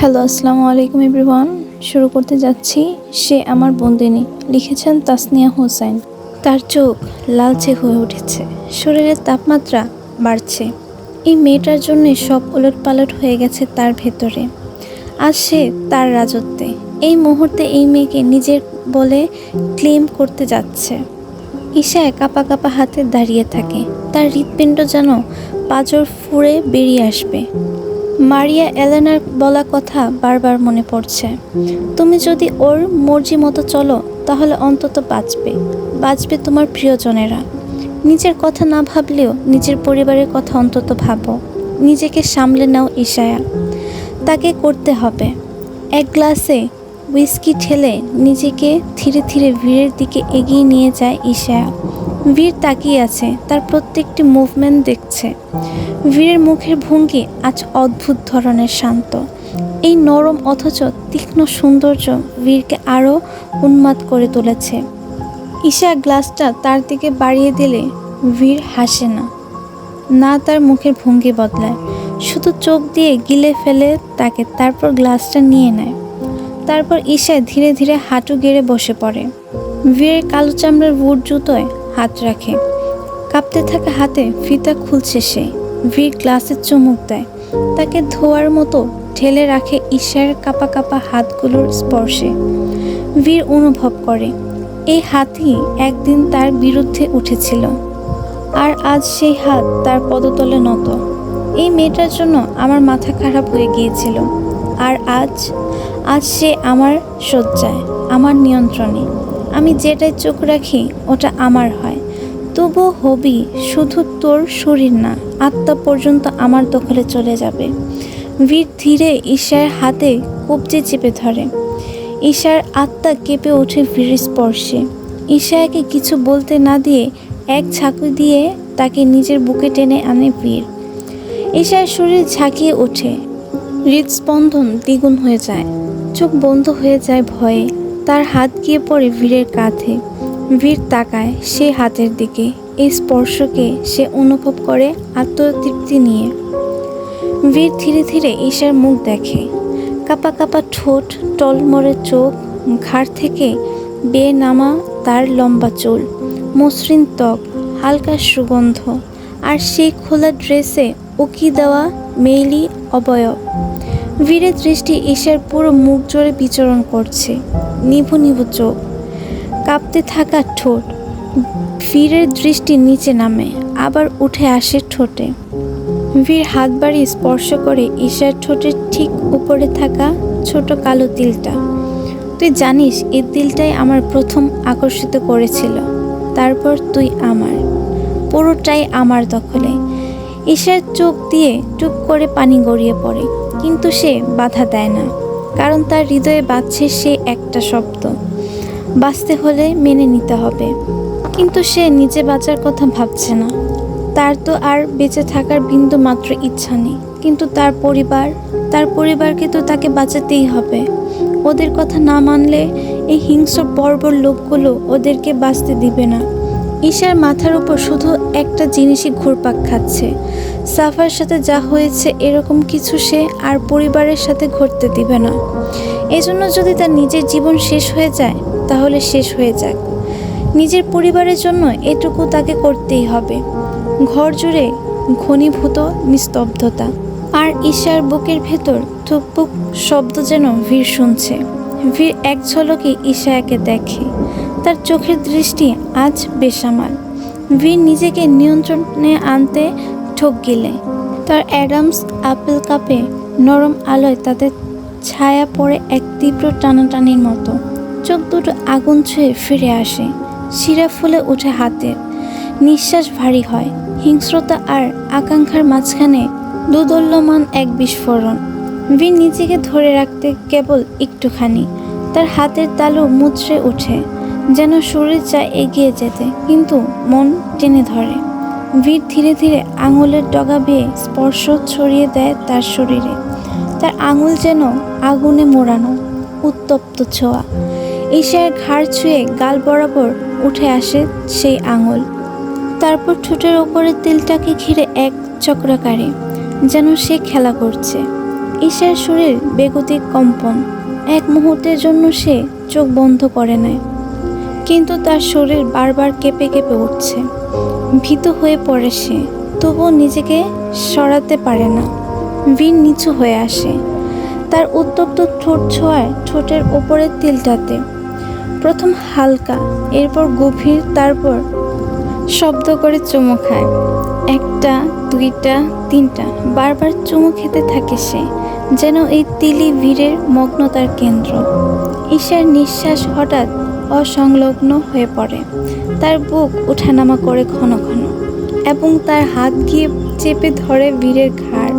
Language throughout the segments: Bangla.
হ্যালো আসসালামু আলাইকুম এভরিওয়ান শুরু করতে যাচ্ছি সে আমার বন্দিনী, লিখেছেন তাসনিয়া হোসেন তার চোখ লালচে হয়ে উঠেছে, শরীরের তাপমাত্রা বাড়ছে। এই মেয়েটার জন্য সব উলট পালট হয়ে গেছে তার ভেতরে। আর সে তার রাজত্বে। এই মুহূর্তে এই মেয়েকে নিজের বলে ক্লেম করতে যাচ্ছে। ঈশায় কাপা কাপা হাতে দাঁড়িয়ে থাকে। তার হৃৎপিণ্ড যেন পাঁজর ফুঁড়ে বেরিয়ে আসবে। মারিয়া এলেনার বলা কথা বারবার মনে পড়ছে। তুমি যদি ওর মর্জি মতো চলো, তাহলে অন্তত বাঁচবে। বাঁচবে তোমার প্রিয়জনেরা। নিজের কথা না ভাবলেও নিজের পরিবারের কথা অন্তত ভাবো। নিজেকে সামলে নাও ঈশায়া। তাকে করতে হবে। এক গ্লাসে হুইস্কি ঠেলে নিজেকে ধীরে ধীরে ভিড়ের দিকে এগিয়ে নিয়ে যায় ঈশায়া। বীর তাকিয়ে আছে, তার প্রত্যেকটি মুভমেন্ট দেখছে। বীরের মুখের ভঙ্গি আজ অদ্ভুত ধরনের শান্ত। এই নরম অথচ তীক্ষ্ণ সৌন্দর্য বীরকে আরও উন্মাদ করে তুলেছে। ঈশা গ্লাসটা তার দিকে বাড়িয়ে দিলে বীর হাসে না। না তার মুখের ভঙ্গি বদলায়, শুধু চোখ দিয়ে গিলে ফেলে তাকে তারপর গ্লাসটা নিয়ে নেয়। তারপর ঈশায় ধীরে ধীরে হাঁটু গেড়ে বসে পড়ে। বীরের কালো চামড়ার বুট জুতোয় হাত রাখে। কাঁপতে থাকা হাতে ফিতা খুলছে সে। বীর গ্লাসে চুমুক দেয়। তাকে ধোয়ার মতো ঠেলে রাখে ঈশার কাপা কাপা হাতগুলোর স্পর্শে। বীর অনুভব করে। এই হাতই একদিন তার বিরুদ্ধে উঠেছিল। আর আজ সেই হাত তার পদতলে নত। এই মেয়েটার জন্য আমার মাথা খারাপ হয়ে গিয়েছিল। আর আজ আজ সে আমার শয্যায়, আমার নিয়ন্ত্রণে। আমি যেটায় চোখ রাখি, ওটা আমার হয়। তবু হবি, শুধু তোর শরীর না, আত্মা পর্যন্ত আমার দখলে চলে যাবে। বীর ধীরে ঈশার হাতে কবজে চেপে ধরে। ঈশার আত্মা কেঁপে ওঠে বীরের স্পর্শে। ঈশাকে কিছু বলতে না দিয়ে এক ঝাঁকু দিয়ে তাকে নিজের বুকে টেনে আনে বীর। ঈশার শরীর ঝাঁকিয়ে ওঠে। হৃদস্পন্দন দ্বিগুণ হয়ে যায়। চোখ বন্ধ হয়ে যায় ভয়ে। তার হাত গিয়ে পড়ে ভিড়ের কাঁধে। ভিড় তাকায় সে হাতের দিকে। এই স্পর্শকে সে অনুভব করে আত্মতৃপ্তি নিয়ে। বীর ধীরে ধীরে ঈশার মুখ দেখে। কাপা কাপা ঠোঁট টলমরে চোখ, ঘাড় থেকে বেয়ে নামা তার লম্বা চুল, মসৃণ ত্বক, হালকা সুগন্ধ আর সেই খোলা ড্রেসে উকি দেওয়া মেইলি অবয়ব। বীরের দৃষ্টি ঈশার পুরো মুখ জোরে বিচরণ করছে। নিভু নিভু চোখ। কাঁপতে থাকা ঠোঁট। বীরের দৃষ্টি নিচে নামে, আবার উঠে আসে ঠোঁটে। বীর হাত বাড়িয়ে স্পর্শ করে ঈশার ঠোঁটের ঠিক উপরে থাকা ছোট কালো তিলটা। তুই জানিস এই তিলটাই আমার প্রথম আকর্ষিত করেছিল। তারপর তুই আমার। পুরোটাই আমার দখলে। ঈশার চোখ দিয়ে টুক করে পানি গড়িয়ে পড়ে। কিন্তু সে বাধা দেয় না, কারণ তার হৃদয়ে বাঁচছে সে একটা শব্দ। বাঁচতে হলে মেনে নিতে হবে। কিন্তু সে নিজে বাঁচার কথা ভাবছে না। তার তো আর বেঁচে থাকার বিন্দু মাত্র ইচ্ছা নেই। কিন্তু তার পরিবার, তার পরিবারকে তো তাকে বাঁচাতেই হবে। ওদের কথা না মানলে এই হিংস্র বর্বর লোকগুলো ওদেরকে বাঁচতে দিবে না। ঈশার মাথার উপর শুধু একটা জিনিসই ঘুরপাক খাচ্ছে। সাফার সাথে যা হয়েছে এরকম কিছু সে আর পরিবারের সাথে ঘটতে দিবে না। এজন্য যদি তার নিজের জীবন শেষ হয়ে যায়, তাহলে শেষ হয়ে যাক। নিজের পরিবারের জন্য এটুকু তাকে করতেই হবে। ঘর জুড়ে ঘনীভূত নিস্তব্ধতা। আর ঈশার বুকের ভেতর থুকপুক শব্দ যেন ভিড় শুনছে। ভিড় এক ঝলকে ঈশায়াকে দেখে। তার চোখের দৃষ্টি আজ বেসামাল। ভিড় নিজেকে নিয়ন্ত্রণে আনতে ঠক গিলে। তার অ্যাডামস আপেল কাপে নরম আলোয় তাদের ছায়া পড়ে এক তীব্র টানাটানির মতো। চোখ দুটো আগুন ছুঁয়ে ফিরে আসে। শিরা ফুলে ওঠে হাতের। নিঃশ্বাস ভারী হয়। হিংস্রতা আর আকাঙ্ক্ষার মাঝখানে দুদল্যমান এক বিস্ফোরণ। বীর নিজেকে ধরে রাখতে কেবল একটুখানি। তার হাতের তালু মুচড়ে ওঠে। যেন শরীর চায় এগিয়ে যেতে, কিন্তু মন টেনে ধরে। ভিড় ধীরে ধীরে আঙুলের ডগা বেয়ে স্পর্শ ছড়িয়ে দেয় তার শরীরে। তার আঙুল যেন আগুনে মোড়ানো, উত্তপ্ত ছোঁয়া। ঈশার ঘাড় ছুঁয়ে গাল বরাবর উঠে আসে সেই আঙুল। তারপর ঠোঁটের ওপরে তিলটাকে ঘিরে এক চক্রাকারে যেন সে খেলা করছে। ঈশার শরীর বেগতিক কম্পন। এক মুহূর্তের জন্য সে চোখ বন্ধ করে নেয়। কিন্তু তার শরীর বারবার কেঁপে কেঁপে উঠছে। ভীত হয়ে পড়ে সে, তবুও নিজেকে সরাতে পারে না। বীর নিচু হয়ে আসে। তার উত্তপ্ত ঠোঁট ছোঁয়ায় ঠোঁটের ওপরের তিলটাতে প্রথম হালকা, এরপর গভীর, তারপর শব্দ করে চুমু খায়। একটা, দুইটা, তিনটা, বারবার চুমু খেতে থাকে সে, যেন এই তিলি বীরের মগ্নতার কেন্দ্র। ঈশার নিঃশ্বাস হঠাৎ অসংলগ্ন হয়ে পড়ে। তার বুক ওঠানামা করে ঘন ঘন এবং তার হাত গিয়ে চেপে ধরে বীরের ঘাড়।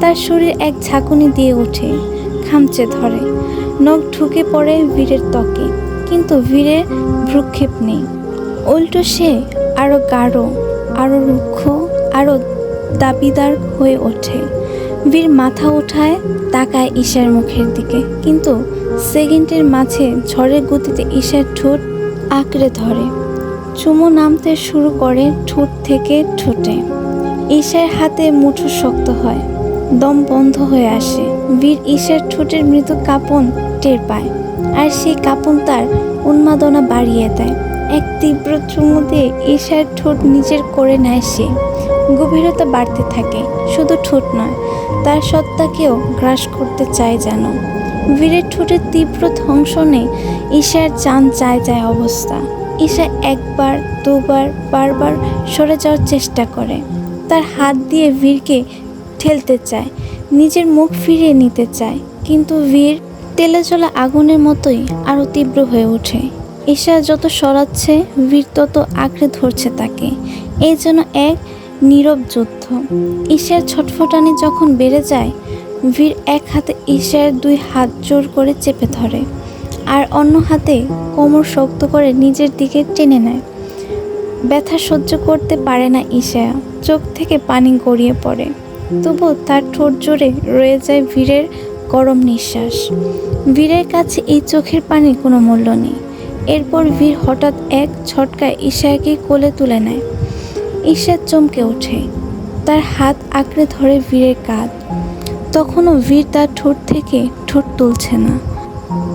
তার শরীর এক ঝাঁকুনি দিয়ে ওঠে খামচে ধরে। নখ ঢুকে পড়ে বীরের ত্বকে, কিন্তু বীরের ভ্রুক্ষেপ নেই। উল্টো সে আরও গাঢ় আরও রুক্ষ আরও দাবিদার হয়ে ওঠে। বীর মাথা ওঠায় তাকায় ঈশার মুখের দিকে, কিন্তু সেকেন্ডের মাঝে ঝড়ের গতিতে ঈশার ঠোঁট আঁকড়ে ধরে। চুমু নামতে শুরু করে ঠোঁট থেকে ঠোঁটে। ঈশার হাতে মুঠো শক্ত হয়, দম বন্ধ হয়ে আসে। বীর ঈশার ঠোঁটের মৃদু কাঁপন টের পায় আর সেই কাঁপন তার উন্মাদনা বাড়িয়ে দেয়। এক তীব্র চুমু দিয়ে ঈশার ঠোঁট নিজের করে নেয় সে। গভীরতা বাড়তে থাকে, শুধু ঠোঁট নয়, তার সত্তাকেও গ্রাস করতে চায় যেন। বীরের ঠোঁটের তীব্র ধ্বংসনে ঈশার চান চায় চায় অবস্থা। ঈশা একবার, দুবার, বারবার সরে যাওয়ার চেষ্টা করে। তার হাত দিয়ে বীরকে ঠেলতে চায়। নিজের মুখ ফিরিয়ে নিতে চায়। কিন্তু বীর তেলে চলা আগুনের মতোই আরও তীব্র হয়ে ওঠে। ঈশা যত সরাচ্ছে বীর তত আঁকড়ে ধরছে তাকে। এই জন্য এক নীরব যুদ্ধ। ঈশার ছটফটানি যখন বেড়ে যায় বীর এক হাতে ঈশার দুই হাত জোর করে চেপে ধরে, আর অন্য হাতে কোমর শক্ত করে নিজের দিকে টেনে নেয়। ব্যথা সহ্য করতে পারে না ঈশা চোখ থেকে পানি গড়িয়ে পড়ে। তবু তার ঠোঁট জোরে রয়ে যায় বীরের গরম নিঃশ্বাস। বীরের কাছে এই চোখের পানির কোনো মূল্য নেই। এরপর বীর হঠাৎ এক ছটকায় ঈশাকে কোলে তুলে নেয়। ঈশা চমকে ওঠে। তার হাত আঁকড়ে ধরে বীরের কাঁধ। তখনও বীর তার ঠোঁট থেকে ঠোঁট তুলছে না।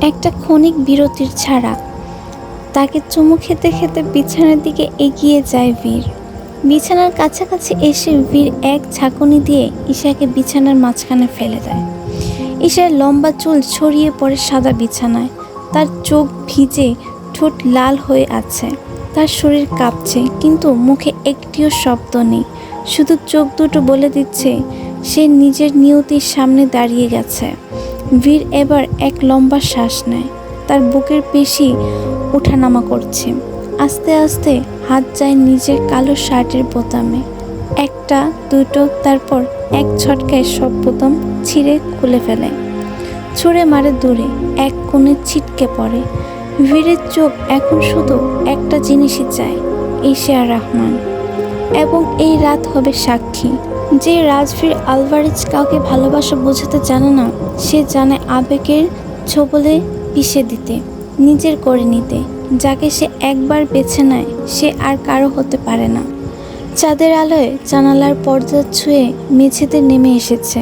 একটা ক্ষণিক বিরতির ছাড়া তাকে চুমু খেতে খেতে বিছানার দিকে এগিয়ে যায় বীর বিছানার কাছাকাছি এসে বীর এক ঝাঁকুনি দিয়ে ঈশাকে বিছানার মাঝখানে ফেলে দেয়। ঈশার লম্বা চুল ছড়িয়ে পড়ে সাদা বিছানায়। তার চোখ ভিজে ঠোঁট লাল হয়ে আছে। তার শরীর কাঁপছে, কিন্তু মুখে একটিও শব্দ নেই। শুধু চোখ দুটো বলে দিচ্ছে সে নিজের নিয়তির সামনে দাঁড়িয়ে গেছে। বীর এবার এক লম্বা শ্বাস নেয়। তার বুকের পেশি ওঠানামা করছে। আস্তে আস্তে হাত যায় নিজের কালো শার্টের বোতামে। একটা, দুটো, তারপর এক ছটকায় সব বোতাম ছিঁড়ে খুলে ফেলে। ছুঁড়ে মারে দূরে, এক কোণে ছিটকে পড়ে। ভিড়ের চোখ এখন শুধু একটা জিনিসই চায় এশিয়া রহমান। এবং এই রাত হবে সাক্ষী। যে রাজভীর আলভারেজ কাউকে ভালোবাসা বোঝাতে জানে না, সে জানে আবেগের ছোবলে পিষে দিতে, নিজের করে নিতে, যাকে সে একবার বেছে নেয়, সে আর কারও হতে পারে না। চাঁদের আলোয় জানালার পর্দা ছুঁয়ে মেঝেতে নেমে এসেছে।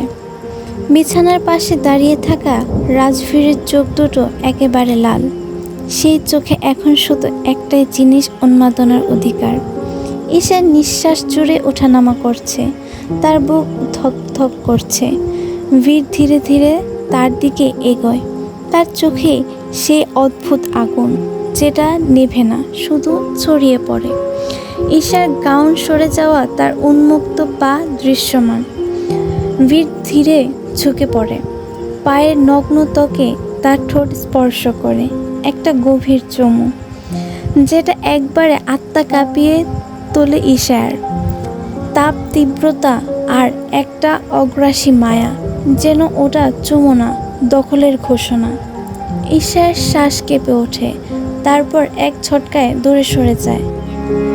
বিছানার পাশে দাঁড়িয়ে থাকা রাজভীরের চোখ দুটো একেবারে লাল। সেই চোখে এখন শুধু একটাই জিনিস উন্মাদনার অধিকার। ঈশার নিঃশ্বাস জুড়ে ওঠানামা করছে। তার বুক ধক করছে। বীর ধীরে ধীরে তার দিকে এগোয়। তার চোখে সে অদ্ভুত আগুন, যেটা নেভে না, শুধু ছড়িয়ে পড়ে। ঈশার গাউন সরে যাওয়া তার উন্মুক্ত পা দৃশ্যমান। বীর ধীরে ঝুঁকে পড়ে। পায়ের নগ্ন ত্বকে তার ঠোঁট স্পর্শ করে। একটা গভীর চমু, যেটা একবারে আত্মা কাঁপিয়ে তোলে ঈশার। তাপ, তীব্রতা আর একটা অগ্রাসী মায়া, যেন ওটা চুমো না দখলের ঘোষণা। ঈশার শ্বাস কেঁপে ওঠে, তারপর এক ছটকায় দূরে সরে যায়।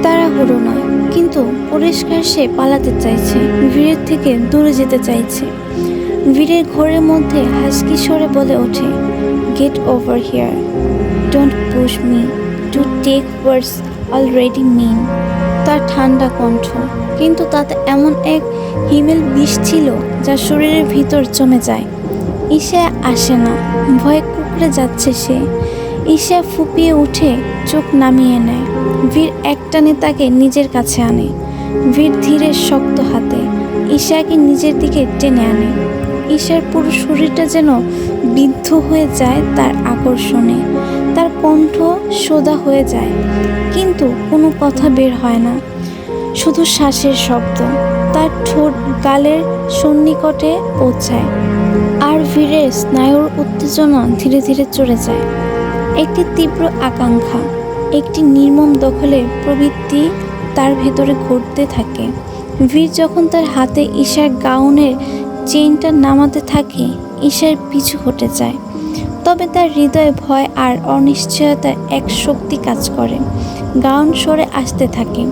তারা তাড়াহুড়ো নয় কিন্তু পরিষ্কার সে পালাতে চাইছে, ভিড়ের থেকে দূরে যেতে চাইছে। ভিড়ের ঘোরের মধ্যে হাসকি সরে বলে ওঠে get over here don't push me to take words already mean তার ঠান্ডা কণ্ঠ, কিন্তু তাতে এমন এক হিমেল বিষ ছিল যা শরীরের ভিতর জমে যায়। ঈশা আসে না, ভয়ে কুকড়ে যাচ্ছে সে। ঈশা ফুপিয়ে উঠে চোখ নামিয়ে নেয়। বীর একটানে তাকে নিজের কাছে আনে। বীর ধীরে শক্ত হাতে ঈশাকে নিজের দিকে টেনে আনে। ঈশার পুরো শরীরটা যেন বিদ্ধ হয়ে যায় তার আকর্ষণে। কণ্ঠ সোদা হয়ে যায়, কিন্তু কোনো কথা বের হয় না। শুধু শ্বাসের শব্দ, তার ঠোঁট গালের সন্নিকটে পৌঁছায়, আর ভিড়ের স্নায়ুর উত্তেজনা ধীরে ধীরে চড়ে যায়। একটি তীব্র আকাঙ্ক্ষা, একটি নির্মম দখলের প্রবৃত্তি তার ভেতরে ঘটতে থাকে। বীর যখন তার হাতে ঈশার গাউনের চেইনটা নামাতে থাকে, ঈশার পিছু হটে যায়। তবে তার হৃদয়ে ভয় আর অনিশ্চয়তার এক শক্তি কাজ করে। গাউন সরে আসতে থাকে।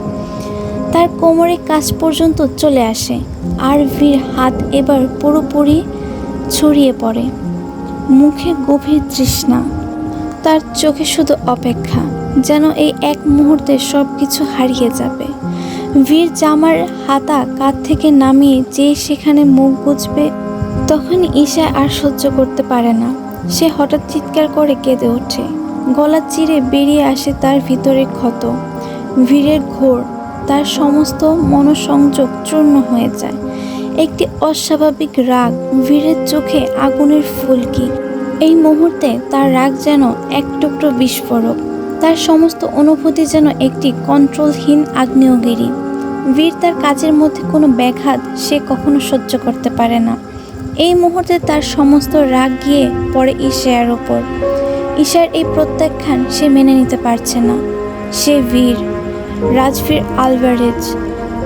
তার কোমরে কাজ পর্যন্ত চলে আসে। আর ভীর হাত এবার পুরোপুরি ছড়িয়ে পড়ে। মুখে গভীর তৃষ্ণা। তার চোখে শুধু অপেক্ষা, যেন এই এক মুহূর্তে সব কিছু হারিয়ে যাবে। বীর জামার হাতা কাঁধ থেকে নামিয়ে যে সেখানে মুখ গুজবে তখন ঈশা আর সহ্য করতে পারে না। সে হঠাৎ চিৎকার করে কেঁদে ওঠে। গলা চিরে বেরিয়ে আসে তার ভিতরে ক্ষত। বীরের ঘোর, তার সমস্ত মনোসংযোগ চূর্ণ হয়ে যায়। একটি অস্বাভাবিক রাগ বীরের চোখে আগুনের ফুলকি। এই মুহূর্তে তার রাগ যেন এক টুকরো বিস্ফোরক। তার সমস্ত অনুভূতি যেন একটি কন্ট্রোলহীন আগ্নেয়গিরি। বীর তার কাজের মধ্যে কোনো ব্যাঘাত সে কখনো সহ্য করতে পারে না। এই মুহূর্তে তার সমস্ত রাগ গিয়ে পড়ে ঈশার ওপর। ঈশার এই প্রত্যাখ্যান সে মেনে নিতে পারছে না। সে বীর রাজভীর আলভারেজ,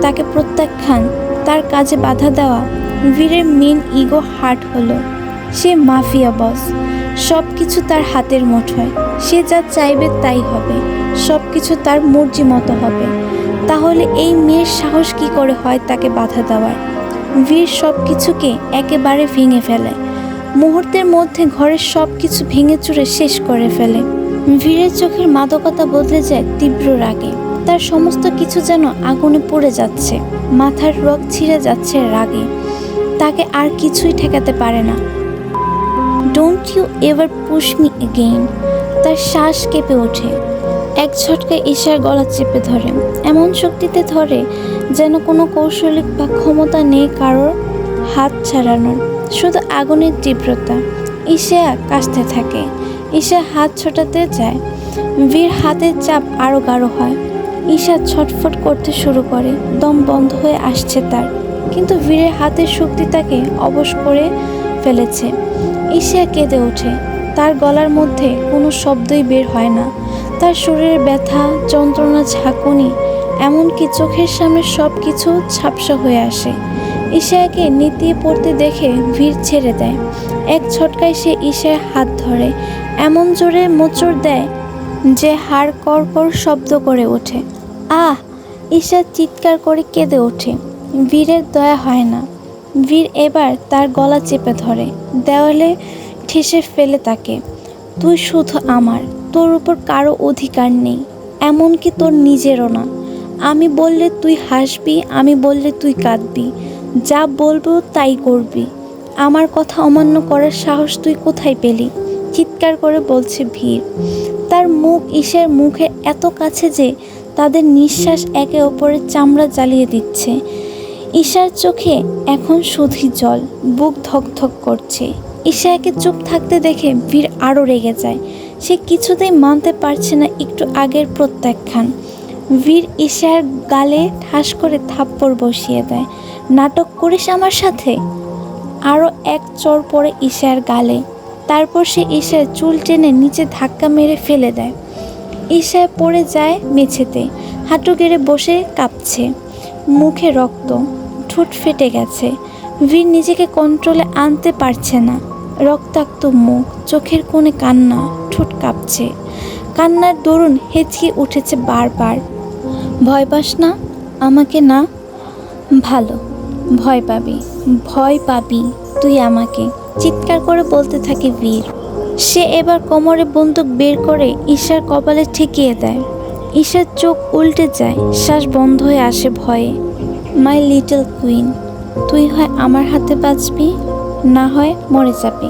তাকে প্রত্যাখ্যান, তার কাজে বাধা দেওয়া বীরের মেন ইগো হার্ট হলো। সে মাফিয়া বস সব কিছু তার হাতের মুঠোয়। সে যা চাইবে তাই হবে সব কিছু তার মর্জি মতো হবে। তাহলে এই মেয়ের সাহস কি করে হয় তাকে বাধা দেওয়ার? বীর সব কিছুকে একেবারে ভেঙে ফেলে। মুহূর্তের মধ্যে ঘরের সব কিছু ভেঙে চুরে শেষ করে ফেলে। বীরের চোখের মাদকতা বদলে যায় তীব্র রাগে। তার সমস্ত কিছু যেন আগুনে পড়ে যাচ্ছে। মাথার রগ ছিঁড়ে যাচ্ছে রাগে। তাকে আর কিছুই ঠেকাতে পারে না। Don't you ever push me again তার শ্বাস কেঁপে ওঠে। এক ঝটকায় ঈশার গলা চেপে ধরে। এমন শক্তিতে ধরে যেন কোনো কৌশলিক বা ক্ষমতা নেই কারোর হাত ছাড়ানোর। শুধু আগুনের তীব্রতা। ঈশা কাশতে থাকে। ঈশা হাত ছোটাতে যায়। বীর হাতের চাপ আরও গাঢ় হয়। ঈশা ছটফট করতে শুরু করে। দম বন্ধ হয়ে আসছে তার। কিন্তু বীরের হাতের শক্তি তাকে অবশ করে ফেলেছে। ঈশা কেঁদে ওঠে। তার গলার মধ্যে কোনো শব্দই বের হয় না। তার শরীরের ব্যথা, যন্ত্রণা, ঝাঁকুনি, এমনকি চোখের সামনে সব কিছু ঝাপসা হয়ে আসে। ঈশাকে নিতিয়ে পড়তে দেখে ভিড় ছেড়ে দেয়। এক ছটকায় সে ঈশার হাত ধরে, এমন জোরে মোচড় দেয় যে হাড় কড়কড় শব্দ করে ওঠে। আহ! ঈশা চিৎকার করে কেঁদে ওঠে। বীরের দয়া হয় না। বীর এবার তার গলা চেপে ধরে, দেওয়ালে ঠেসে ফেলে তাকে। তুই শুধু আমার। তোর উপর কারও অধিকার নেই, এমনকি তোর নিজেরও না। আমি বললে তুই হাসবি, আমি বললে তুই কাঁদবি। যা বলব তাই করবি। আমার কথা অমান্য করার সাহস তুই কোথায় পেলি? চিৎকার করে বলছে ভিড়। তার মুখ ঈশার মুখে এত কাছে যে তাদের নিঃশ্বাস একে অপরের চামড়া জ্বালিয়ে দিচ্ছে। ঈশার চোখে এখন শুধুই জল, বুক ধকধক করছে। ঈশাকে চুপ থাকতে দেখে ভিড় আরও রেগে যায়। সে কিছুতেই মানতে পারছে না একটু আগের প্রত্যাখ্যান। বীর ঈশার গালে ঠাস করে থাপ্পড় বসিয়ে দেয়। নাটক করিস আমার সাথে? আরও এক চর পড়ে ঈশার গালে। তারপর সে ঈশার চুল টেনে নিচে ধাক্কা মেরে ফেলে দেয়। ঈশায় পড়ে যায় মেঝেতে। হাঁটু গেড়ে বসে কাঁপছে। মুখে রক্ত। ঠোঁট ফেটে গেছে। বীর নিজেকে কন্ট্রোলে আনতে পারছে না। রক্তাক্ত মুখ, চোখের কোণে কান্না, ঠোঁট কাঁপছে। কান্নার দরুন হেঁচকে উঠেছে বারবার। ভয় পাস না? আমাকে না? ভালো। ভয় পাবি। ভয় পাবি তুই আমাকে। চিৎকার করে বলতে থাকে বীর। সে এবার কোমরে বন্দুক বের করে ঈশার কপালে ঠেকিয়ে দেয়। ঈশার চোখ উল্টে যায়, শ্বাস বন্ধ হয়ে আসে ভয়ে। মাই লিটল কুইন তুই হয় আমার হাতে বাঁচবি? না হয় মরে যাবি।